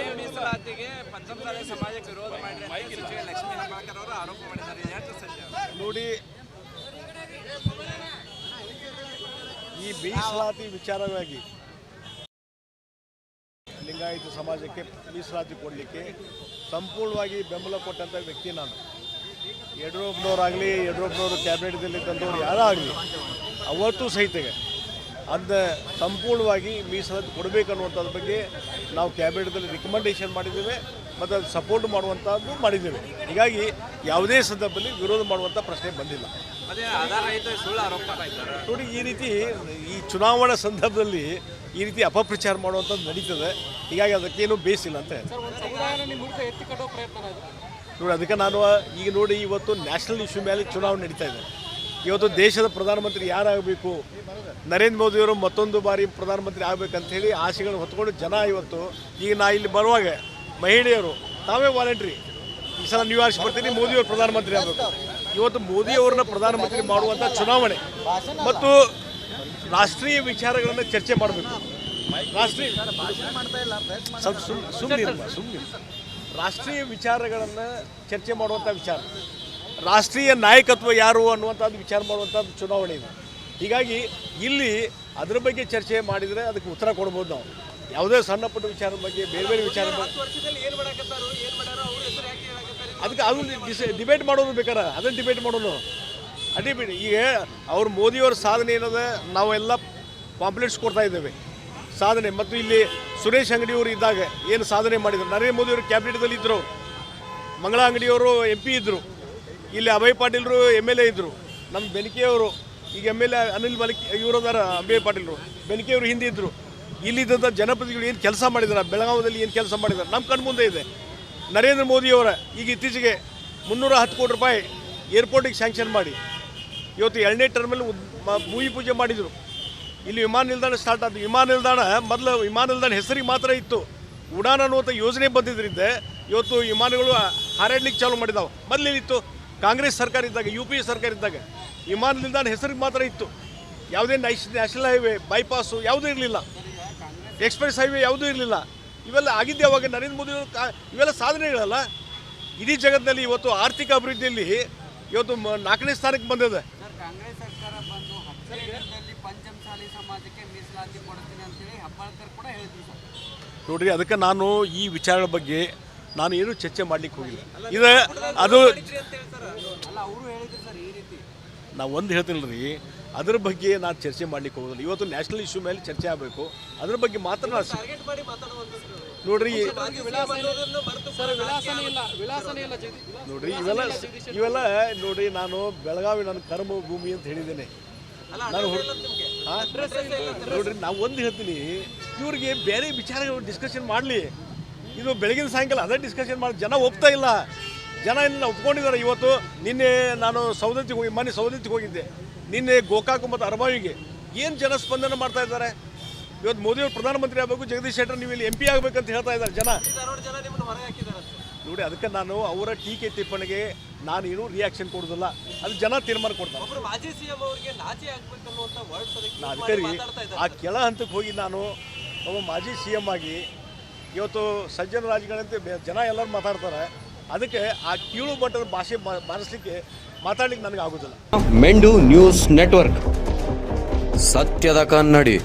ಈ ಮೀಸಲಾತಿಗೆ ಪಂಚಮಸಾಲೆ ಸಮಾಜಕ್ಕೆ ವಿರೋಧ ಮಾಡಿದ್ರೆ ಲಕ್ಷ್ಮೀ ಹೆಬ್ಬಾಳ್ಕರ್ ಅವರು ಆರೋಪ ಮಾಡಿದ್ದಾರೆ. ನೋಡಿ, ಈ ಮೀಸಲಾತಿ ವಿಚಾರವಾಗಿ ಲಿಂಗಾಯತ ಸಮಾಜಕ್ಕೆ ಮೀಸಲಾತಿ ಕೊಡಲಿಕ್ಕೆ ಸಂಪೂರ್ಣವಾಗಿ ಬೆಂಬಲ ಕೊಟ್ಟಂಥ ವ್ಯಕ್ತಿ ನಾನು. ಯಡಿಯೂರಪ್ಪನವರಾಗಲಿ, ಯಡಿಯೂರಪ್ಪನವರು ಕ್ಯಾಬಿನೆಟ್ದಲ್ಲಿದ್ದಂಥವ್ರು ಯಾರೇ ಆಗಲಿ ಅವತ್ತು ಸಹಿತ ಅಂದ ಸಂಪೂರ್ಣವಾಗಿ ಮೀಸಲಾತಿ ಕೊಡಬೇಕು ಅನ್ನುವಂಥದ್ರ ಬಗ್ಗೆ ನಾವು ಕ್ಯಾಬಿನೆಟ್ದಲ್ಲಿ ರಿಕಮೆಂಡೇಷನ್ ಮಾಡಿದ್ದೇವೆ ಮತ್ತು ಅದು ಸಪೋರ್ಟ್ ಮಾಡುವಂಥದ್ದು ಮಾಡಿದ್ದೇವೆ. ಹೀಗಾಗಿ ಯಾವುದೇ ಸಂದರ್ಭದಲ್ಲಿ ವಿರೋಧ ಮಾಡುವಂಥ ಪ್ರಶ್ನೆ ಬಂದಿಲ್ಲ. ಅದೇ ಆಧಾರ ರಹಿತ ಸುಳ್ಳು ಆರೋಪ ಮಾಡ್ತಾರೆ ನೋಡಿ ಈ ರೀತಿ ಈ ಚುನಾವಣಾ ಸಂದರ್ಭದಲ್ಲಿ ಈ ರೀತಿ ಅಪಪ್ರಚಾರ ಮಾಡುವಂಥದ್ದು ನಡೀತದೆ. ಹೀಗಾಗಿ ಅದಕ್ಕೇನು ಬೇಸಿಲ್ಲ ಅಂತ. ನೋಡಿ ಅದಕ್ಕೆ ನಾನು ಈಗ ನೋಡಿ ಇವತ್ತು ನ್ಯಾಷನಲ್ ಇಶ್ಯೂ ಮೇಲೆ ಚುನಾವಣೆ ನಡೀತಾ ಇದೆ. ಇವತ್ತು ದೇಶದ ಪ್ರಧಾನಮಂತ್ರಿ ಯಾರಾಗಬೇಕು? ನರೇಂದ್ರ ಮೋದಿಯವರು ಮತ್ತೊಂದು ಬಾರಿ ಪ್ರಧಾನಮಂತ್ರಿ ಆಗಬೇಕಂತ ಹೇಳಿ ಆಸೆಗಳನ್ನು ಹೊತ್ಕೊಂಡು ಜನ ಇವತ್ತು, ಈಗ ನಾ ಇಲ್ಲಿ ಬರುವಾಗ ಮಹಿಳೆಯರು, ತಾವೇ ವಾಲಂಟ್ರಿ ಈ ಸಲ ನೀವು ಆರಿಸಿ ಬರ್ತೀನಿ? ಮೋದಿಯವರು ಪ್ರಧಾನಮಂತ್ರಿ ಆಗಬೇಕು. ಇವತ್ತು ಮೋದಿಯವರನ್ನ ಪ್ರಧಾನಮಂತ್ರಿ ಮಾಡುವಂಥ ಚುನಾವಣೆ. ಮತ್ತು ರಾಷ್ಟ್ರೀಯ ವಿಚಾರಗಳನ್ನು ಚರ್ಚೆ ಮಾಡಬೇಕು. ರಾಷ್ಟ್ರೀಯ ಸುಮ್ಮನೆ ಸುಮ್ಮನೆ ರಾಷ್ಟ್ರೀಯ ವಿಚಾರಗಳನ್ನು ಚರ್ಚೆ ಮಾಡುವಂಥ ವಿಚಾರ. ರಾಷ್ಟ್ರೀಯ ನಾಯಕತ್ವ ಯಾರು ಅನ್ನುವಂಥದ್ದು ವಿಚಾರ ಮಾಡುವಂಥದ್ದು ಚುನಾವಣೆ ಇದೆ. ಹೀಗಾಗಿ ಇಲ್ಲಿ ಅದ್ರ ಬಗ್ಗೆ ಚರ್ಚೆ ಮಾಡಿದರೆ ಅದಕ್ಕೆ ಉತ್ತರ ಕೊಡ್ಬೋದು ನಾವು. ಯಾವುದೇ ಸಣ್ಣ ಪುಟ್ಟ ವಿಚಾರದ ಬಗ್ಗೆ ಬೇರೆ ಬೇರೆ ವಿಚಾರ ಅದಕ್ಕೆ ಅದು ಡಿಸ್ ಡಿಬೇಟ್ ಮಾಡೋದು ಬೇಕಾರ ಅದನ್ನು ಡಿಬೇಟ್ ಮಾಡೋದು. ಅಡಿ ಬಿಡಿ ಈಗ ಅವ್ರು ಮೋದಿಯವರ ಸಾಧನೆ ಏನದ ನಾವೆಲ್ಲ ಪಾಂಪ್ಲೆಟ್ಸ್ ಕೊಡ್ತಾ ಇದ್ದೇವೆ. ಸಾಧನೆ ಮತ್ತು ಇಲ್ಲಿ ಸುರೇಶ್ ಅಂಗಡಿಯವರು ಇದ್ದಾಗ ಏನು ಸಾಧನೆ ಮಾಡಿದ್ರು? ನರೇಂದ್ರ ಮೋದಿಯವರು ಕ್ಯಾಬಿನೆಟ್ದಲ್ಲಿ ಇದ್ದರು ಮಂಗಳಾ ಮಂಗಳ ಅಂಗಡಿಯವರು ಎಂ ಪಿ ಇದ್ದರು ಇಲ್ಲಿ ಅಭಯ್ ಪಾಟೀಲ್ರು ಎಂ ಎಲ್ ಎ ಇದ್ದರು ನಮ್ಮ ಬೆನಕೆಯವರು, ಈಗ M L A Anil Malik ಇವರು ಅದಾರ, ಅಭಯ್ ಪಾಟೀಲ್ರು, ಬೆನಕೆಯವರು ಹಿಂದೆ ಇದ್ದರು ಇಲ್ಲಿದ್ದಂಥ ಜನಪ್ರತಿನಿಧಿಗಳು ಏನು ಕೆಲಸ ಮಾಡಿದ್ದಾರೆ ಬೆಳಗಾವದಲ್ಲಿ ಏನು ಕೆಲಸ ಮಾಡಿದ್ದಾರೆ ನಮ್ಮ ಕಣ್ಮುಂದೆ ಇದೆ. ನರೇಂದ್ರ ಮೋದಿಯವರ ಈಗ ಇತ್ತೀಚೆಗೆ ಮುನ್ನೂರ ಹತ್ತು ಕೋಟಿ ರೂಪಾಯಿ ಏರ್ಪೋರ್ಟಿಗೆ ಸ್ಯಾಂಕ್ಷನ್ ಮಾಡಿ. ಇವತ್ತು ಎರಡನೇ ಟರ್ಮಲ್ಲಿ ಭೂಮಿ ಪೂಜೆ ಮಾಡಿದರು. ಇಲ್ಲಿ ವಿಮಾನ ನಿಲ್ದಾಣ ಸ್ಟಾರ್ಟ್ ಆದ ವಿಮಾನ ನಿಲ್ದಾಣ, ಮೊದಲು ವಿಮಾನ ನಿಲ್ದಾಣ ಹೆಸರಿಗೆ ಮಾತ್ರ ಇತ್ತು. ಉಡಾನ್ ಅನ್ನುವಂಥ ಯೋಜನೆ ಬಂದಿದ್ದರಿಂದ ಇವತ್ತು ವಿಮಾನಗಳು ಹಾರಾಡ್ಲಿಕ್ಕೆ ಚಾಲೂ ಮಾಡಿದಾವೆ. ಮೊದಲೇನಿತ್ತು? ಕಾಂಗ್ರೆಸ್ ಸರ್ಕಾರ ಇದ್ದಾಗ ಯು ಪಿ ಎ ಸರ್ಕಾರ ಇದ್ದಾಗ ವಿಮಾನ ನಿಲ್ದಾಣ ಹೆಸರಿಗೆ ಮಾತ್ರ ಇತ್ತು. ಯಾವುದೇ ನ್ಯಾಷ್ ನ್ಯಾಷನಲ್ ಹೈವೇ ಬೈಪಾಸು ಯಾವುದೂ ಇರಲಿಲ್ಲ. ಎಕ್ಸ್ಪ್ರೆಸ್ ಹೈವೇ ಯಾವುದೂ ಇರಲಿಲ್ಲ. ಇವೆಲ್ಲ ಆಗಿದ್ದೆ ಅವಾಗ ನರೇಂದ್ರ ಮೋದಿ ಇವೆಲ್ಲ ಸಾಧನೆಗಳಲ್ಲ. ಇಡೀ ಜಗತ್ತಿನಲ್ಲಿ ಇವತ್ತು ಆರ್ಥಿಕ ಅಭಿವೃದ್ಧಿಯಲ್ಲಿ ಇವತ್ತು ನಾಲ್ಕನೇ ಸ್ಥಾನಕ್ಕೆ ಬಂದಿದೆ. ನೋಡ್ರಿ ಅದಕ್ಕೆ ನಾನು ಈ ವಿಚಾರಗಳ ಬಗ್ಗೆ ನಾನು ಏನು ಚರ್ಚೆ ಮಾಡ್ಲಿಕ್ಕೆ ಹೋಗಿಲ್ಲ. ಇದು ಅದು ಅಲ್ಲ ಅವರು ಹೇಳಿದ್ರು ಸರ್ ಈ ರೀತಿ ನಾವು ಒಂದು ಹೇಳ್ತೀನಿ ರೀ ಅದ್ರ ಬಗ್ಗೆ ನಾನು ಚರ್ಚೆ ಮಾಡ್ಲಿಕ್ಕೆ ಹೋಗೋದಿಲ್ಲ. ಇವತ್ತು ನ್ಯಾಷನಲ್ ಇಶ್ಯೂ ಮೇಲೆ ಚರ್ಚೆ ಆಗಬೇಕು. ಅದ್ರ ಬಗ್ಗೆ ಮಾತ್ರ ನೋಡ್ರಿ ನೋಡ್ರಿ ಇವೆಲ್ಲ ಇವೆಲ್ಲ ನೋಡ್ರಿ ನಾನು ಬೆಳಗಾವಿ ನನ್ನ ಕರ್ಮ ಭೂಮಿ ಅಂತ ಹೇಳಿದ್ದೇನೆ. ನಾನು? ನೋಡ್ರಿ ನಾವು ಒಂದು ಹೇಳ್ತೀನಿ. ಇವ್ರಿಗೆ ಬೇರೆ ವಿಚಾರಗಳು ಡಿಸ್ಕಷನ್ ಮಾಡಲಿ. ಇದು ಬೆಳಗಿನ ಸಾಯಂಕಾಲ ಅದೇ ಡಿಸ್ಕಷನ್ ಮಾಡಿ ಜನ ಒಪ್ತಾ ಇಲ್ಲ. ಜನ ಇಲ್ಲ ಒಪ್ಕೊಂಡಿದ್ದಾರೆ ಇವತ್ತು. ನಿನ್ನೆ ನಾನು ಸೌದತ್ತಿಗೆ ಹೋಗಿ ಮನೆ ಸೌದತ್ತಿಗೆ ಹೋಗಿದ್ದೆ. ನಿನ್ನೆ ಗೋಕಾಕ್ ಮತ್ತು ಅರಬಾವಿಗೆ ಏನು ಜನ ಸ್ಪಂದನೆ ಮಾಡ್ತಾ ಇದ್ದಾರೆ? ಇವತ್ತು ಮೋದಿಯವರು ಪ್ರಧಾನಮಂತ್ರಿ ಆಗಬೇಕು ಜಗದೀಶ್ ಶೆಟ್ಟರ್ ನೀವು ಇಲ್ಲಿ ಎಂ ಪಿ ಆಗಬೇಕಂತ ಹೇಳ್ತಾ ಇದ್ದಾರೆ ಜನ. ನೋಡಿ ಅದಕ್ಕೆ ನಾನು ಅವರ ಟೀಕೆ ಟಿಪ್ಪಣಿಗೆ ನಾನೇನು ರಿಯಾಕ್ಷನ್ ಕೊಡೋದಿಲ್ಲ ಅದು ಜನ ತೀರ್ಮಾನ ಕೊಡ್ತಾರೆ. ಅದಕ್ಕೆ ರೀ ಆ ಕೆಳ ಹಂತಕ್ಕೆ ಹೋಗಿ ನಾನು ಒಬ್ಬ ಮಾಜಿ ಸಿ ಎಂ ಆಗಿ ಇವತ್ತು ಸಜ್ಜನ ರಾಜಗಳಂತೆ ಜನ ಎಲ್ಲರೂ ಮಾತಾಡ್ತಾರೆ. ಅದಕ್ಕೆ ಆ ಕೀಳು ಮಟ್ಟದ ಭಾಷೆ ಬಾರಿಸ್ಲಿಕ್ಕೆ ಮಾತಾಡ್ಲಿಕ್ಕೆ ನನಗೆ ಆಗೋದಿಲ್ಲ. ಮೆಂಡು ನ್ಯೂಸ್ ನೆಟ್ವರ್ಕ್. ಸತ್ಯದ ಕನ್ನಡಿ.